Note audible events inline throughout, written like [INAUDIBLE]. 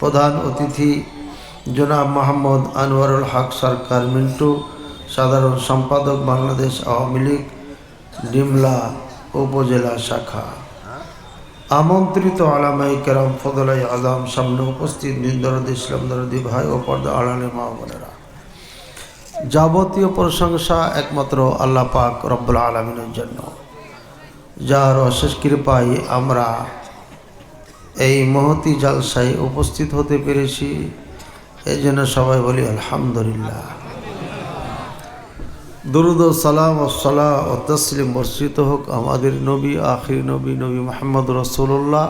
প্রধান অতিথি জনাব মোহাম্মদ আনোয়ারুল হক সরকার, মিন্টু সাধারণ সম্পাদক বাংলাদেশ আওয়ামী লীগ, ডিমলা উপজেলা শাখা। আমন্ত্রিত আলামাই কেরাম ফদলাই আলম সামনে উপস্থিত নিন্দরদ ইসলাম দরদি ভাই ও পর্দা আড়ালে মা যাবতীয় প্রশংসা একমাত্র আল্লাহ পাক রব্বুল আলমিনের জন্য। যার অশেষ কৃপায় আমরা এই মহতি জালসায় উপস্থিত হতে পেরেছি। এই জন্য সবাই বলি, আলহামদুলিল্লাহ। দুরুদ সালাম ও সালাহ ও তসলিম বর্ষিত হোক আমাদের নবী, আখির নবী নবী মোহাম্মদ রসুল্লাহ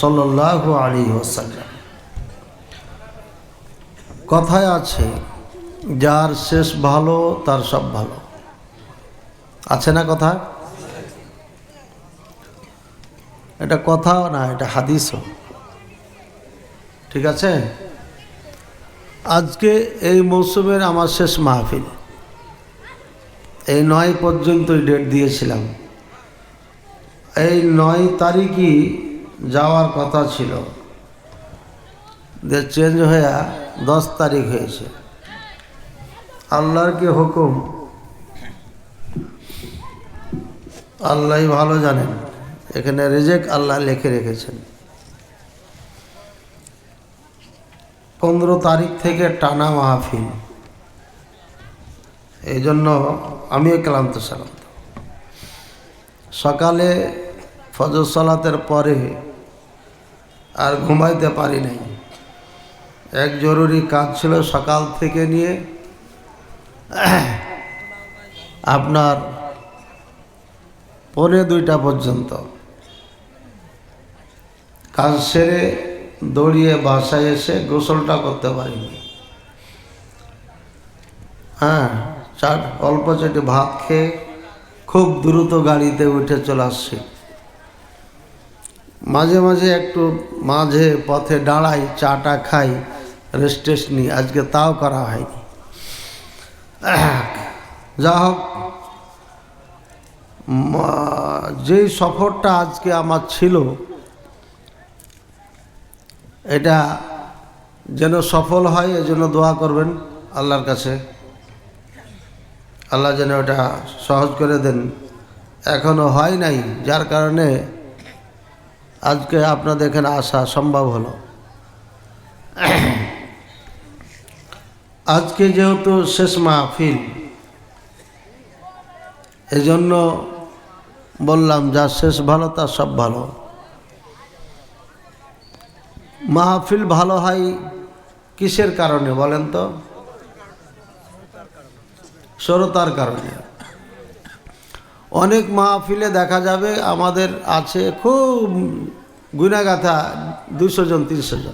সাল্লাহ আলী ওসাল্লাম কথায় আছে, যার শেষ ভালো, তার সব ভালো। আছে না কথা? এটা কথাও না, এটা হাদিসও। ঠিক আছে? আজকে এই মৌসুমের আমার শেষ মাহফিল। এই নয় পর্যন্তই ডেট দিয়েছিলাম। এই নয় তারিখই যাওয়ার কথা ছিল। যে চেঞ্জ হয়ে দশ তারিখ হয়েছে। আল্লাহর কি হুকুম? আল্লাহ ভালো জানেন। এখানে রেজেক আল্লাহ লিখে রেখেছেন। পনেরো তারিখ থেকে টানা মাহফিল। এই জন্য আমিও ক্লান্ত ছিলাম। সকালে ফজর সলাতের পরে আর ঘুমাইতে পারি নাই। এক জরুরি কাজ ছিল সকাল থেকে নিয়ে আপনার পৌনে দুইটা পর্যন্ত। কাজ সেরে দৌড়িয়ে বাসায় এসে গোসলটা করতে পারিনি। হ্যাঁ চার অল্প চেটে ভাত খেয়ে খুব দ্রুত গাড়িতে উঠে চলে আসছি। মাঝে মাঝে একটু মাঝে পথে দাঁড়াই, চাটা খাই রেস্ট টেস্ট নিই, আজকে তাও করা হয়নি। যা হোক যেই সফরটা আজকে আমার ছিল এটা যেন সফল হয়, এজন্য দোয়া করবেন আল্লাহর কাছে। আল্লাহ যেন ওটা সহজ করে দেন। এখনও হয় নাই, যার কারণে আজকে আপনাদের এখানে আসা সম্ভব হলো। আজকে যেহেতু শেষ মাহফিল, এজন্য বললাম, যা শেষ ভালো তার সব ভালো। মাহফিল ভালো হয় কিসের কারণে বলেন তো? সরতার কারণে। অনেক মাহফিলে দেখা যাবে আমাদের আছে খুব গুনাগাথা দুশো জন, তিনশো জন।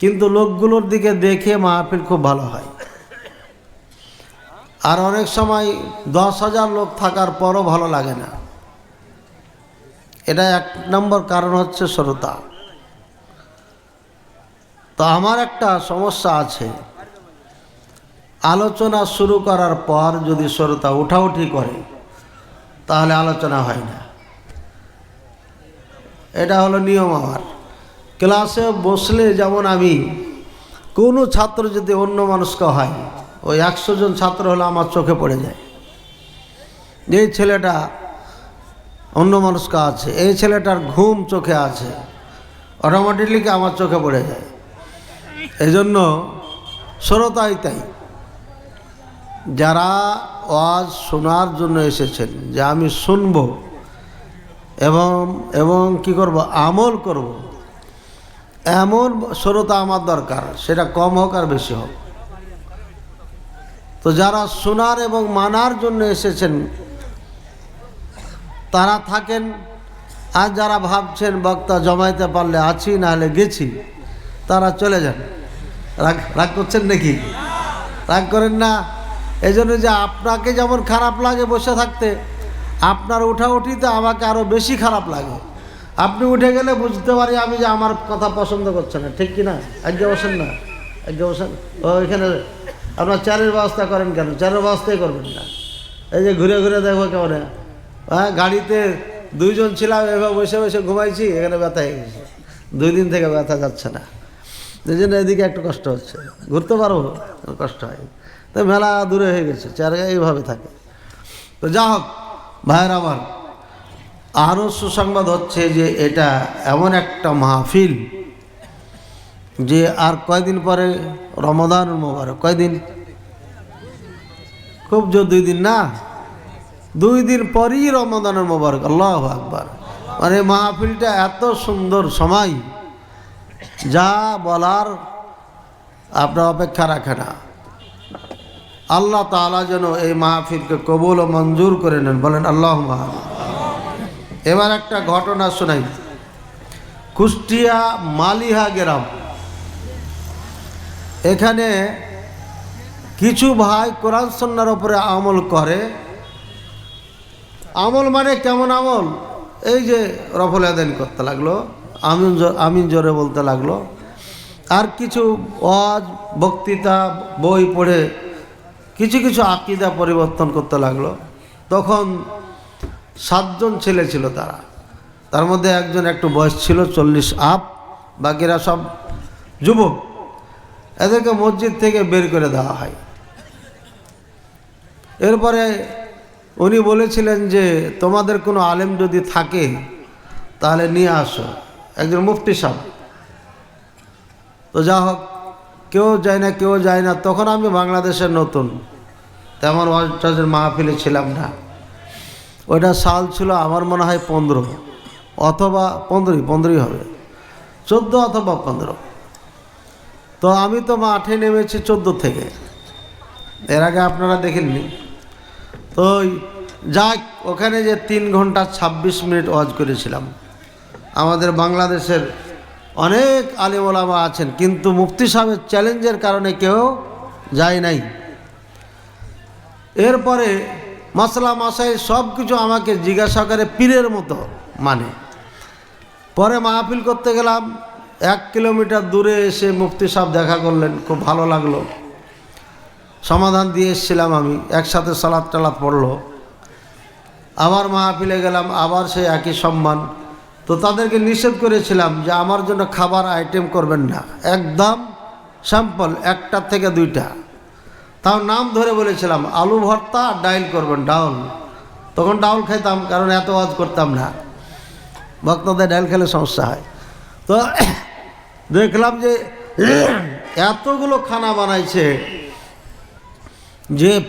কিন্তু লোকগুলোর দিকে দেখে মাহফিল খুব ভালো হয়। আর অনেক সময় দশ হাজার লোক থাকার পরও ভালো লাগে না। এটা এক নম্বর কারণ হচ্ছে শ্রোতা। তো আমার একটা সমস্যা আছে। আলোচনা শুরু করার পর যদি শ্রোতা উঠাউঠি করে, তাহলে আলোচনা হয় না। এটা হলো নিয়ম আমার। ক্লাসে বসলে যেমন আমি, কোনো ছাত্র যদি অন্য মানুষকে হয়, ওই একশো জন ছাত্র হলে আমার চোখে পড়ে যায়। এই ছেলেটা অন্য মানুষকে আছে, এই ছেলেটার ঘুম চোখে আছে অটোমেটিকলি আমার চোখে পড়ে যায়। এই জন্য শ্রোতাই তাই। যারা ওয়াজ শোনার জন্য এসেছেন, যে আমি শুনব এবং এবং কি করব, আমল করব, এমন শ্রোতা আমার দরকার, সেটা কম হোক আর বেশি হোক। তো যারা শোনার এবং মানার জন্য এসেছেন, তারা থাকেন, আর যারা ভাবছেন বক্তা জমাইতে পারলে আছি, নাহলে গেছি, তারা চলে যান। রাগ রাগ করছেন নাকি? রাগ করেন না। এই জন্য যে আপনাকে যেমন খারাপ লাগে বসে থাকতে, আপনার উঠা উঠিতে আমাকে আরও বেশি খারাপ লাগে। আপনি উঠে গেলে বুঝতে পারি আমি যে আমার কথা পছন্দ করছে না। ঠিক কি না বসেন না। আজকে বসেন। ও, এখানে আপনার চারের ব্যবস্থা করেন কেন? চারের ব্যবস্থাই করবেন না। এই যে ঘুরে ঘুরে দেখব কেমন হ্যাঁ। গাড়িতে দুইজন ছিলাম এবার বসে বসে ঘুমাইছি, এখানে ব্যথা হয়ে গেছে। দুই দিন থেকে ব্যথা যাচ্ছে না। এই জন্য এদিকে একটু কষ্ট হচ্ছে। ঘুরতে পারব, কষ্ট হয়। তো মেলা দূরে হয়ে গেছে চেয়ারে এইভাবে থাকে। তো যা হোক, ভাইয়ের আমার, আরও সুসংবাদ হচ্ছে যে এটা এমন একটা মাহফিল যে আর কয়দিন পরে রমদান মোবারক, কয়দিন? খুব জোর দুই দিন না? দুই দিন পরই রমদানের মোবারক, আল্লাহ আকবার। মানে মাহফিলটা এত সুন্দর সময়। যা বলার আপনার অপেক্ষা রাখে না। আল্লাহ তালা যেন এই মাহফিলকে কবুল ও মঞ্জুর করে নেন। বলেন আল্লাহ এবার একটা ঘটনা শোনাই। কুষ্টিয়া মালিহা গ্রাম। এখানে কিছু ভাই কোরআন সন্ন্যার ওপরে আমল করে। আমল মানে কেমন আমল? এই যে রফল আদান করতে লাগল। আমিন আমিন জোরে বলতে লাগল। আর কিছু ওয়াজ, বক্তৃতা, বই পড়ে কিছু কিছু আকিদা পরিবর্তন করতে লাগল। তখন সাতজন ছেলে ছিল তারা। তার মধ্যে একজন একটু বয়স ছিল, চল্লিশ আপ, বাকিরা সব যুবক। এদেরকে মসজিদ থেকে বের করে দেওয়া হয়। এরপরে উনি বলেছিলেন যে, তোমাদের কোনো আলেম যদি থাকে, তাহলে নিয়ে আসো। একজন মুফতি সাহেব। তো যা হোক কেউ যায় না, কেউ যায় না, তখন আমি বাংলাদেশের নতুন। তেমন ওয়াজের মাহফিলে ছিলাম না। ওইটা সাল ছিল, আমার মনে হয় পনেরো। অথবা পনেরোই পনেরোই হবে। চোদ্দ অথবা পনেরো। তো আমি তো মাঠে নেমেছি চোদ্দ থেকে। এর আগে আপনারা দেখেননি। তো যাক, ওখানে যে তিন ঘণ্টা ২৬ মিনিট ওয়াজ করেছিলাম। আমাদের বাংলাদেশের অনেক আলিম ওলামা আছেন, কিন্তু মুফতি সাহেবের চ্যালেঞ্জের কারণে কেউ যায় নাই। এরপরে মশলা মশাই সব কিছু আমাকে জিজ্ঞাসা করে পীরের মতো মানে। পরে মাহফিল করতে গেলাম, এক কিলোমিটার দূরে এসে মুফতি সাহেব দেখা করলেন, খুব ভালো লাগল। সমাধান দিয়ে এসেছিলাম আমি, একসাথে সালাদ টালাদ পড়ল। আবার মাহফিলে গেলাম, আবার সে একই সম্মান। তো তাদেরকে নিষেধ করেছিলাম যে আমার জন্য খাবার আইটেম করবেন না। একদম স্যাম্পল একটা থেকে দুইটা। তাও নাম ধরে বলেছিলাম, আলু ভর্তা আর ডাইল করবেন, ডাউল। তখন ডাউল খাইতাম, কারণ এত ওয়াজ করতাম না। ভক্তদের ডাইল খেলে সমস্যা হয়। তো [COUGHS] দেখলাম যে [COUGHS] এতগুলো খানা বানাইছে যে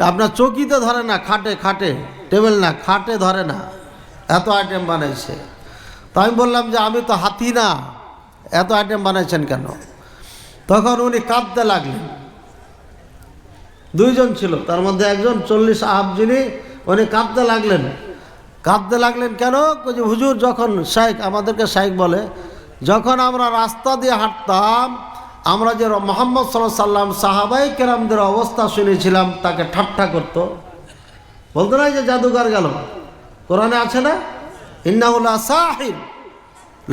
আপনার চকিতে ধরে না, খাটে খাটে, টেবিল না, খাটে ধরে না, এত আইটেম বানাইছে। তো আমি বললাম যে আমি তো হাতি না। এত আইটেম বানাইছেন কেন? তখন উনি কাঁদতে লাগলেন। দুইজন ছিল, তার মধ্যে একজন চল্লিশ যিনি, উনি কাঁদতে লাগলেন। কাঁদতে লাগলেন কেন? যে হুজুর, যখন শাইক আমাদেরকে শাইক বলে, যখন আমরা রাস্তা দিয়ে হাঁটতাম, আমরা যে মোহাম্মদ সাল্লাহ সাল্লাম সাহাবাই কেরামদের অবস্থা শুনেছিলাম, তাকে ঠাট্টা করতো। বলতো না যে জাদুঘর গেল? কোরআনে আছে না? ইন্নাউল্লা সাহির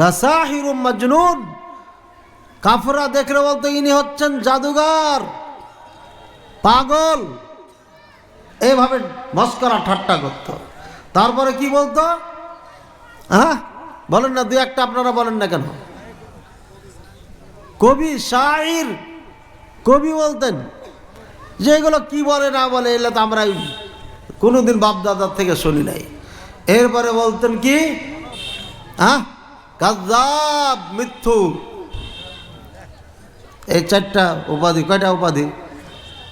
লাসাহির মাজনুন। কাফরা দেখলে বলতো ইনি হচ্ছেন জাদুঘর, পাগল। এইভাবে মস্করা ঠাট্টা করতো। তারপরে কি বলতো? হ্যাঁ? বলেন না, দু একটা আপনারা বলেন না কেন? কবি শাহির কবি বলতেন যে এগুলো কি বলে না বলে, এগুলো তো আমরা কোনোদিন বাপদাদার থেকে শুনি নাই। এরপরে বলতেন কি? হ্যাঁ মিথ্যু এই চারটা উপাধি, কয়টা উপাধি?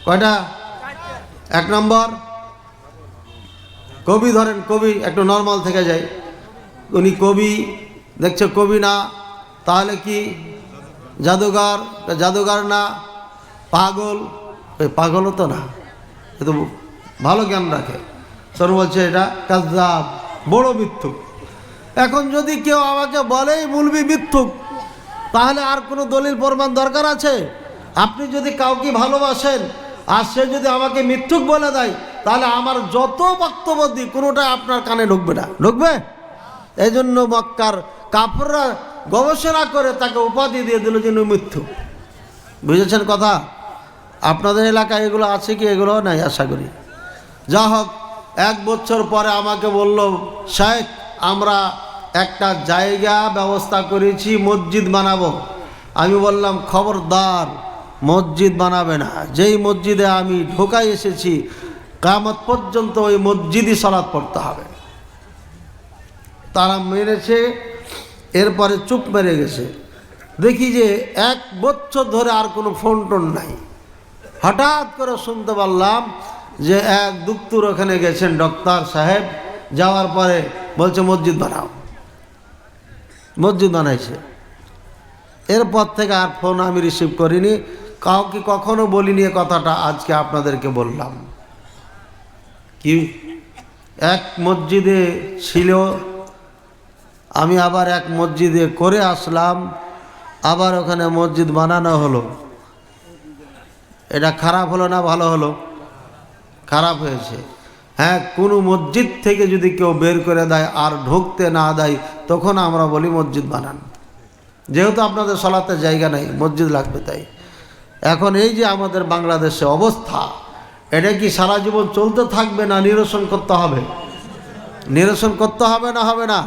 কয়টা? এক নম্বর। কবি ধরেন, কবি একটু নর্মাল থেকে যায়। উনি কবি, দেখছে কবি না, তাহলে কি? জাদুঘর জাদুঘর না? পাগল। ওই পাগলও তো না, এ তো ভালো জ্ঞান রাখে। তোর বলছে এটা কাজাব বড় মিথ্যুক। এখন যদি কেউ আমাকে বলেই মুলবি মিথ্যুক, তাহলে আর কোনো দলিল প্রমাণ দরকার আছে? আপনি যদি কাউকে ভালোবাসেন, আর সে যদি আমাকে মিথ্যুক বলে দেয়, তাহলে আমার যত বক্তব্য দিই কোনোটা আপনার কানে ঢুকবে না। ঢুকবে? এই জন্য মক্কার কাপড়রা গবেষণা করে তাকে উপাধি দিয়ে দিল যে মিথ্যু বুঝেছেন কথা? আপনাদের এলাকায় এগুলো আছে কি, এগুলো নাই, আশা করি। যা হোক এক বছর পরে আমাকে বলল শেখ আমরা একটা জায়গা ব্যবস্থা করেছি, মসজিদ বানাবো। আমি বললাম, খবরদার, মসজিদ বানাবে না। যেই মসজিদে আমি ঢোকাই এসেছি, কামত পর্যন্ত ওই মসজিদই সলাৎ পড়তে হবে। তারা মেরেছে, এরপরে চুপ মেরে গেছে। দেখি যে এক বছর ধরে আর কোনো ফোন টোন নাই। হঠাৎ করে শুনতে পারলাম যে এক দুক্তুর ওখানে গেছেন ডক্টর সাহেব, যাওয়ার পরে বলছে, মসজিদ বানাও। মসজিদ বানাইছে। এরপর থেকে আর ফোন আমি রিসিভ করিনি। কাউকে কখনো বলিনি এ কথাটা, আজকে আপনাদেরকে বললাম। কি? এক মসজিদে ছিল, আমি আবার এক মসজিদে করে আসলাম, আবার ওখানে মসজিদ বানানো হলো। এটা খারাপ হলো না ভালো হলো? খারাপ হয়েছে। হ্যাঁ কোনো মসজিদ থেকে যদি কেউ বের করে দেয় আর ঢুকতে না দেয়, তখন আমরা বলি মসজিদ বানান। যেহেতু আপনাদের সলাতে জায়গা নেই, মসজিদ লাগবে তাই। এখন এই যে আমাদের বাংলাদেশে অবস্থা, এটা কি সারা জীবন চলতে থাকবে না নিরসন করতে হবে? নিরসন করতে হবে না হবে না?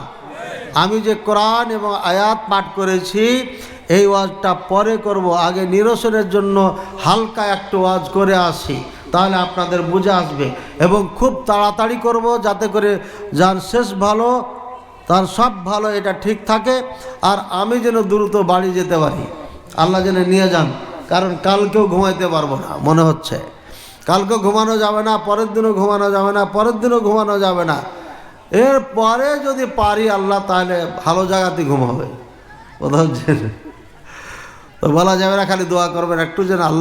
আমি যে কোরআন এবং আয়াত পাঠ করেছি, এই ওয়াজটা পরে করব। আগে নিরসনের জন্য হালকা একটা ওয়াজ করে আসি। তাহলে আপনাদের বুঝে আসবে। এবং খুব তাড়াতাড়ি করব যাতে করে যার শেষ ভালো, তার সব ভালো এটা ঠিক থাকে। আর আমি যেন দ্রুত বাড়ি যেতে পারি। আল্লাহ যেন নিয়ে যান। কারণ কালকেও ঘুমাইতে পারব না, মনে হচ্ছে। কালকেও ঘুমানো যাবে না, পরের দিনও ঘুমানো যাবে না, পরের দিনও ঘুমানো যাবে না। এরপরে যদি পারি আল্লাহ, তাহলে ভালো জায়গাতে ঘুমাবে। কোথাও জেনে তো বলা যাবে না, খালি দোয়া করবেন, একটু যেন আল্লাহ